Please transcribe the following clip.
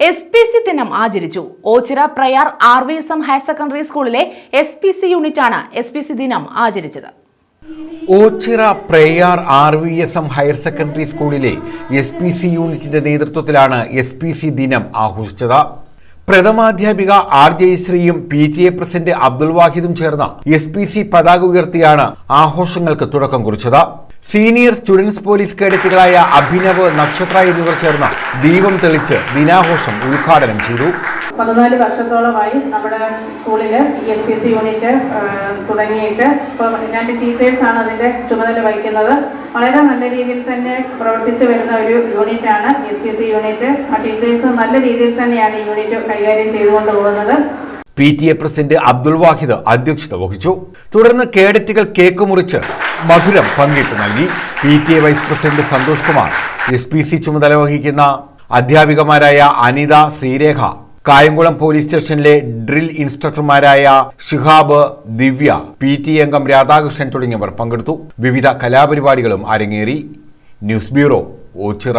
S P C ദിനം ആചരിച്ചു. Ochira Prayar R V S M higher secondary സ്കൂളിലെ S P C യൂണിറ്റാണ് S P C ദിനം ആചരിച്ചത്. Ochira Prayar R V S M higher secondary സ്കൂളിലെ S P C യൂണിറ്റിന്റെ നേതൃത്വത്തിലാണ് S P C ദിനം ആഘോഷിച്ചത്. പ്രഥമാധ്യാപിക R ജയശ്രീയും P T A president Abdul വാഹിദും ചേർന്ന എസ് പി സി പതാക ഉയർത്തിയാണ് ആഘോഷങ്ങൾക്ക് തുടക്കം കുറിച്ചത്. സീനിയർ സ്റ്റുഡൻസ് പോലീസ് കേഡറ്റുകളായ അഭിനവ് നക്ഷത്ര എന്നിവർ ചേർന്ന് ദീപം തെളിച്ച് ദിനാഘോഷം ഉദ്ഘാടനം ചെയ്തു. പതിനാല് വർഷത്തോളമായി നമ്മുടെ സ്കൂളിൽ E S P C unit തുടങ്ങിയിട്ട് ഇപ്പം രണ്ട് ടീച്ചേഴ്സാണ് അതിന്റെ ചുമതല വഹിക്കുന്നത്. വളരെ നല്ല രീതിയിൽ തന്നെ പ്രവർത്തിച്ചു വരുന്ന ഒരു യൂണിറ്റാണ് എസ് പി സി യൂണിറ്റ്. ആ ടീച്ചേഴ്സ് നല്ല രീതിയിൽ തന്നെയാണ് ഈ യൂണിറ്റ് കൈകാര്യം ചെയ്തുകൊണ്ട് പോകുന്നത്. P T A president Abdul Wahid അധ്യക്ഷത വഹിച്ചു. തുടർന്ന് കേഡറ്റുകൾ കേക്ക് മുറിച്ച് മധുരം പങ്കിട്ട് നൽകി. P T A vice president Santhosh Kumar S P C ചുമതല വഹിക്കുന്ന അധ്യാപികമാരായ അനിത ശ്രീരേഖ കായംകുളം പോലീസ് സ്റ്റേഷനിലെ ഡ്രിൽ ഇൻസ്ട്രക്ടർമാരായ ഷിഹാബ് ദിവ്യ പി ടി അംഗം രാധാകൃഷ്ണൻ തുടങ്ങിയവർ പങ്കെടുത്തു. വിവിധ കലാപരിപാടികളും അരങ്ങേറി. News bureau Ochira.